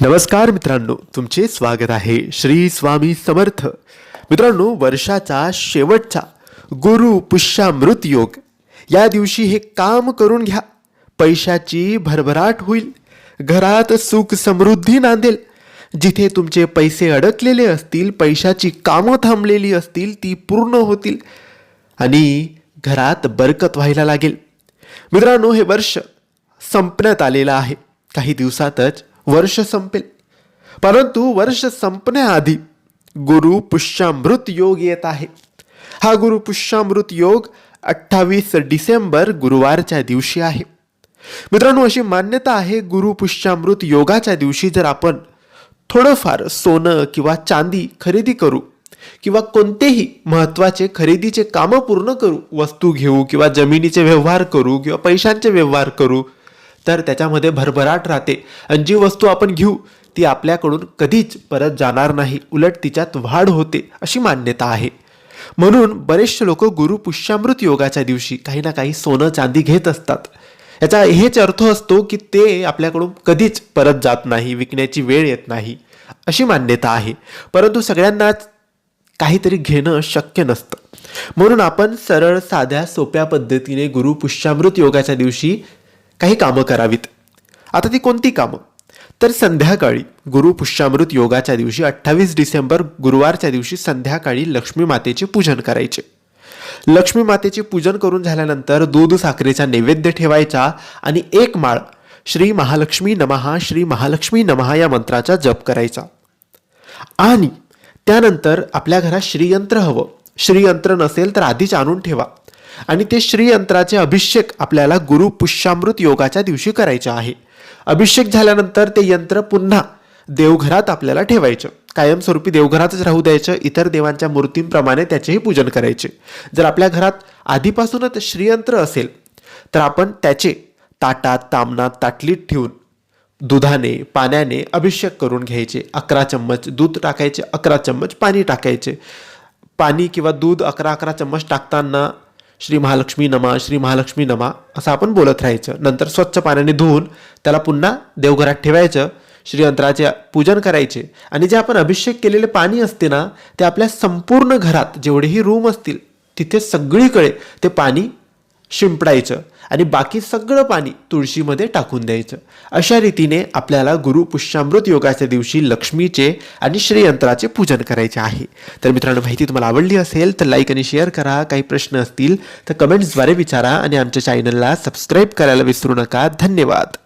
नमस्कार मित्रांनो तुमचे स्वागत आहे श्री स्वामी समर्थ. मित्रांनो वर्षाचा शेवटचा गुरु पुष्यामृत योग. या दिवशी हे काम करून घ्या. पैशाची भरभराट होईल. घरात सुख समृद्धी नांदेल. जिथे तुमचे पैसे अडकलेले असतील पैशाची कामं थांबलेली असतील ती पूर्ण होतील. आणि घरात बरकत व्हायला लागेल. मित्रांनो हे वर्ष संपण्यात आलेलं आहे. काही दिवसातच वर्ष संपेल. परंतु वर्ष संपण्याआधी गुरु पुष्यामृत योग येत आहे. हा गुरु पुष्यामृत योग अठ्ठावीस डिसेंबर गुरुवारच्या दिवशी आहे. मित्रांनो अशी मान्यता आहे गुरु पुष्यामृत योगाच्या दिवशी जर आपण थोडंफार सोनं किंवा चांदी खरेदी करू किंवा कोणतेही महत्त्वाचे खरेदीचे कामं पूर्ण करू वस्तू घेऊ किंवा जमिनीचे व्यवहार करू किंवा पैशांचे व्यवहार करू तर त्याच्यामध्ये भरभराट राहते. आणि जी वस्तू आपण घेऊ ती आपल्याकडून कधीच परत जाणार नाही. उलट तिच्यात वाढ होते अशी मान्यता आहे. म्हणून बरेचसे लोक गुरु पुष्यामृत योगाच्या दिवशी काही ना काही सोनं चांदी घेत असतात. याचा हेच अर्थ असतो की ते आपल्याकडून कधीच परत जात नाही विकण्याची वेळ येत नाही अशी मान्यता आहे. परंतु सगळ्यांनाच काहीतरी घेणं शक्य नसतं. म्हणून आपण सरळ साध्या सोप्या पद्धतीने गुरु पुष्यामृत योगाच्या दिवशी काही कामं करावीत. आता ती कोणती कामं? तर संध्याकाळी गुरु पुष्यामृत योगाच्या दिवशी अठ्ठावीस डिसेंबर गुरुवारच्या दिवशी संध्याकाळी लक्ष्मी मातेचे पूजन करायचे. लक्ष्मी मातेचे पूजन करून झाल्यानंतर दूध साखरेचा नैवेद्य ठेवायचा आणि एक माळ श्री महालक्ष्मी नमहा श्री महालक्ष्मी नमहा या मंत्राचा जप करायचा. आणि त्यानंतर आपल्या घरात श्रीयंत्र हवं. श्रीयंत्र नसेल तर आधीच आणून ठेवा. आणि ते श्रीयंत्राचे अभिषेक आपल्याला गुरु पुष्यामृत योगाच्या दिवशी करायचे आहे. अभिषेक झाल्यानंतर ते यंत्र पुन्हा देवघरात आपल्याला ठेवायचं. कायमस्वरूपी देवघरातच राहू द्यायचं इतर देवांच्या मूर्तींप्रमाणे त्याचेही पूजन करायचे. जर आपल्या घरात आधीपासूनच श्रीयंत्र असेल तर आपण त्याचे ताटात तामणात ताटलीत ठेवून दुधाने पाण्याने अभिषेक करून घ्यायचे. अकरा चम्मच दूध टाकायचे अकरा चम्मच पाणी टाकायचे. पाणी किंवा दूध अकरा अकरा चम्मच टाकताना श्री महालक्ष्मी नमा श्री महालक्ष्मी नमा असं आपण बोलत राहायचं. नंतर स्वच्छ पाण्याने धुवून त्याला पुन्हा देवघरात ठेवायचं श्रीयंत्राचे पूजन करायचे. आणि जे आपण अभिषेक केलेले पाणी असते ना ते आपल्या संपूर्ण घरात जेवढेही रूम असतील तिथे सगळीकडे ते पाणी शिंपडायचं आणि बाकी सगळं पाणी तुळशीमध्ये टाकून द्यायचं. अशा रीतीने आपल्याला गुरु पुष्यामृत योगाच्या दिवशी लक्ष्मीचे आणि श्रीयंत्राचे पूजन करायचे आहे. तर मित्रांनो माहिती तुम्हाला आवडली असेल तर लाईक आणि शेअर करा. काही प्रश्न असतील तर कमेंट्सद्वारे विचारा आणि आमच्या चॅनलला सबस्क्राईब करायला विसरू नका. धन्यवाद.